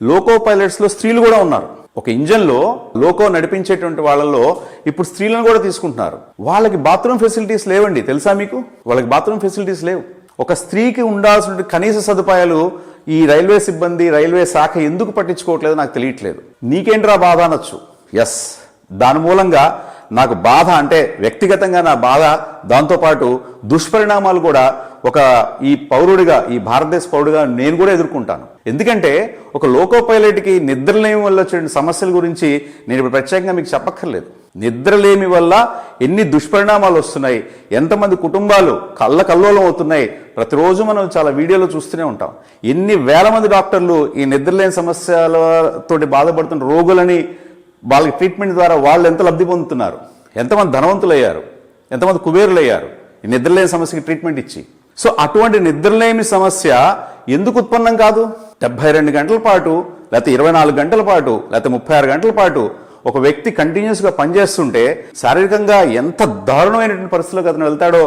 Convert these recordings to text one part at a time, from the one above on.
Loco పైలట్స్లో స్త్రీలు కూడా ఉన్నారు. ఒక ఇంజన్లో లోకో నడిపించేటువంటి వాళ్ళలో ఇప్పుడు స్త్రీలను కూడా తీసుకుంటున్నారు. వాళ్ళకి బాత్రూమ్ ఫెసిలిటీస్ లేవండి తెలుసా మీకు? వాళ్ళకి బాత్రూమ్ ఫెసిలిటీస్ లేవు. ఒక స్త్రీకి ఉండాల్సిన కనీస సదుపాయాలు ఈ రైల్వే సిబ్బంది రైల్వే శాఖ ఎందుకు పట్టించుకోవట్లేదు నాకు తెలియట్లేదు. నీకేంట్రా బాధ అనొచ్చు? ఎస్ దాని మూలంగా నాకు బాధ అంటే వ్యక్తిగతంగా నా బాధ దాంతోపాటు దుష్పరిణామాలు కూడా ఒక ఈ పౌరుడిగా ఈ భారతదేశ పౌరుడిగా నేను కూడా ఎదుర్కొంటాను. ఎందుకంటే ఒక లోకో పైలట్కి నిద్రలేమి వల్ల వచ్చిన సమస్యల గురించి నేను ఇప్పుడు ప్రత్యేకంగా మీకు చెప్పక్కర్లేదు. నిద్రలేమి వల్ల ఎన్ని దుష్పరిణామాలు వస్తున్నాయి ఎంతమంది కుటుంబాలు కళ్ళ కల్లోలం అవుతున్నాయి ప్రతిరోజు మనం చాలా వీడియోలో చూస్తూనే ఉంటాం. ఎన్ని వేల మంది డాక్టర్లు ఈ నిద్రలేని సమస్యలతోటి బాధపడుతున్న రోగులని వాళ్ళకి ట్రీట్మెంట్ ద్వారా వాళ్ళు ఎంత లబ్ధి పొందుతున్నారు? ఎంతమంది ధనవంతులయ్యారు? ఎంతమంది కుబేరులయ్యారు? ఈ నిద్రలేని సమస్యకి ట్రీట్మెంట్ ఇచ్చి. సో అటువంటి నిద్రలేమి సమస్య ఎందుకు ఉత్పన్నం కాదు? డెబ్బై రెండు గంటల పాటు లేకపోతే ఇరవై నాలుగు గంటల పాటు లేకపోతే ముప్పై ఆరు గంటల పాటు ఒక వ్యక్తి కంటిన్యూస్గా పనిచేస్తుంటే శారీరకంగా ఎంత దారుణమైనటువంటి పరిస్థితులకు అతను వెళ్తాడో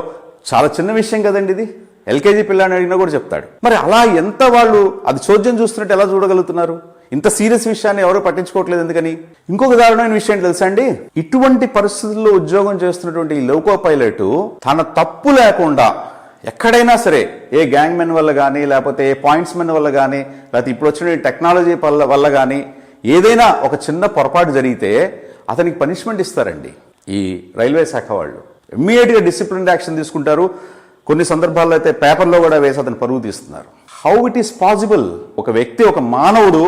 చాలా చిన్న విషయం కదండి ఇది. ఎల్కేజీ పిల్లని అడిగినా కూడా చెప్తాడు. మరి అలా ఎంత వాళ్ళు అది చోద్యం చూస్తున్నట్టు ఎలా చూడగలుగుతున్నారు? ఇంత సీరియస్ విషయాన్ని ఎవరు పట్టించుకోవట్లేదు ఎందుకని? ఇంకొక దారుణమైన విషయం ఏంటి తెలుసా అండి? ఇటువంటి పరిస్థితుల్లో ఉద్యోగం చేస్తున్నటువంటి ఈ లోకో పైలట్ తన తప్పు లేకుండా ఎక్కడైనా సరే ఏ గ్యాంగ్ మెన్ వల్ల కానీ లేకపోతే ఏ పాయింట్స్ మెన్ వల్ల కానీ లేకపోతే ఇప్పుడు వచ్చిన టెక్నాలజీ వల్ల వల్ల కానీ ఏదైనా ఒక చిన్న పొరపాటు జరిగితే అతనికి పనిష్మెంట్ ఇస్తారండి ఈ రైల్వే శాఖ వాళ్ళు. ఇమ్మీడియట్గా డిసిప్లిన్ యాక్షన్ తీసుకుంటారు. కొన్ని సందర్భాల్లో అయితే పేపర్లో కూడా వేసి అతను పరుగు తీస్తున్నారు. హౌ ఇట్ ఈస్ పాసిబుల్ ఒక వ్యక్తి ఒక మానవుడు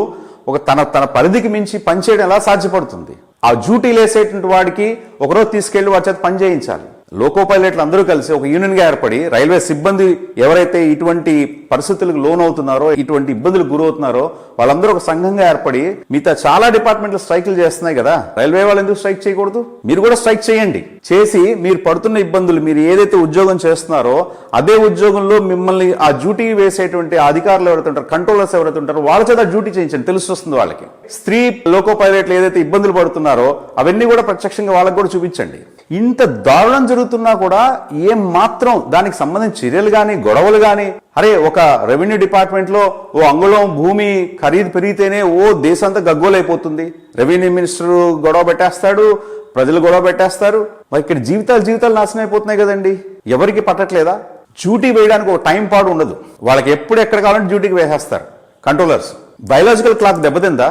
ఒక తన తన పరిధికి మించి పనిచేయడం ఎలా సాధ్యపడుతుంది? ఆ డ్యూటీలు వేసేటువంటి వాడికి ఒకరోజు తీసుకెళ్ళి వాడి చేత పని చేయించాలి. లోకో పైలట్లు అందరూ కలిసి ఒక యూనియన్గా ఏర్పడి రైల్వే సిబ్బంది ఎవరైతే ఇటువంటి పరిస్థితులకు లోన్ అవుతున్నారో ఇటువంటి ఇబ్బందులకు గురవుతున్నారో వాళ్ళందరూ ఒక సంఘంగా ఏర్పడి మిగతా చాలా డిపార్ట్మెంట్లు స్ట్రైకులు చేస్తున్నాయి కదా. రైల్వే వాళ్ళు ఎందుకు స్ట్రైక్ చేయకూడదు? మీరు కూడా స్ట్రైక్ చేయండి. చేసి మీరు పడుతున్న ఇబ్బందులు మీరు ఏదైతే ఉద్యోగం చేస్తున్నారో అదే ఉద్యోగంలో మిమ్మల్ని ఆ డ్యూటీ వేసేటువంటి అధికారులు ఎవరైతే ఉంటారు కంట్రోలర్స్ ఎవరైతే ఉంటారో వాళ్ళ చేత డ్యూటీ చేయించండి తెలిసి వస్తుంది వాళ్ళకి. స్త్రీ లోకో పైలట్లు ఏదైతే ఇబ్బందులు పడుతున్నారో అవన్నీ కూడా ప్రత్యక్షంగా వాళ్ళకి కూడా చూపించండి. ఇంత దారుణం జరుగుతున్నా కూడా ఏం మాత్రం దానికి సంబంధించిన చర్యలు కానీ గొడవలు కానీ అరే ఒక రెవెన్యూ డిపార్ట్మెంట్లో ఓ అంగుళం భూమి ఖరీదు పెరిగితేనే ఓ దేశంతా గగ్గోలైపోతుంది. రెవెన్యూ మినిస్టర్ గొడవ పెట్టేస్తాడు ప్రజలు గొడవ పెట్టేస్తారు. మరి ఇక్కడ జీవితాలు జీవితాలు నాశనం అయిపోతున్నాయి కదండి. ఎవరికి పట్టట్లేదా? డ్యూటీ వేయడానికి ఒక టైం పాడు ఉండదు. వాళ్ళకి ఎప్పుడు ఎక్కడ కావాలంటే డ్యూటీకి వేసేస్తారు. Controllers biological clock దెబ్బతిందా?